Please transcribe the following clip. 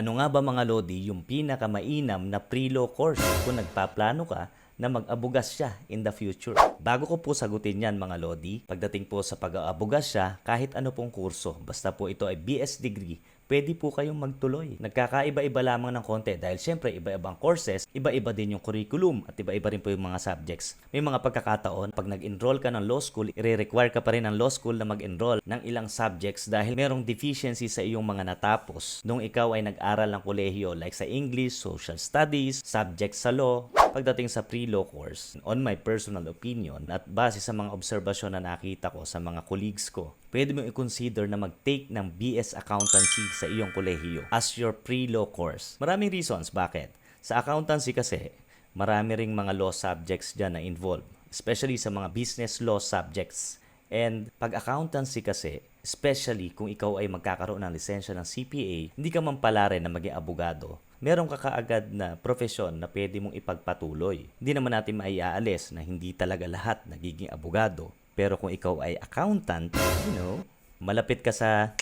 Ano nga ba mga Lodi yung pinakamainam na pre-law course? Kung nagpaplano ka na mag-abugas siya in the future? Bago ko po sagutin yan mga Lodi, pagdating po sa pag-aabugas siya, kahit ano pong kurso, basta po ito ay BS degree, pwede po kayong magtuloy. Nagkakaiba-iba lamang ng konti dahil syempre iba-ibang courses, iba-iba din yung curriculum at iba-iba rin po yung mga subjects. May mga pagkakataon, pag nag-enroll ka ng law school, i-require ka pa rin ng law school na mag-enroll ng ilang subjects dahil merong deficiency sa iyong mga natapos nung ikaw ay nag-aral ng kolehiyo like sa English, social studies, subjects sa law, pagdating sa pre-law course, on my personal opinion at base sa mga obserbasyon na nakita ko sa mga colleagues ko, pwede mo i-consider na mag-take ng BS Accountancy sa iyong kolehiyo as your pre-law course. Maraming reasons bakit. Sa accountancy kasi, marami ring mga law subjects dyan na involved, especially sa mga business law subjects. And pag accountancy kasi, especially kung ikaw ay magkakaroon ng lisensya ng CPA, hindi ka man pala rin na maging abogado, meron ka kaagad na profesyon na pwede mong ipagpatuloy. Hindi naman natin maiaalis na hindi talaga lahat nagiging abogado. Pero kung ikaw ay accountant, you know, malapit ka sa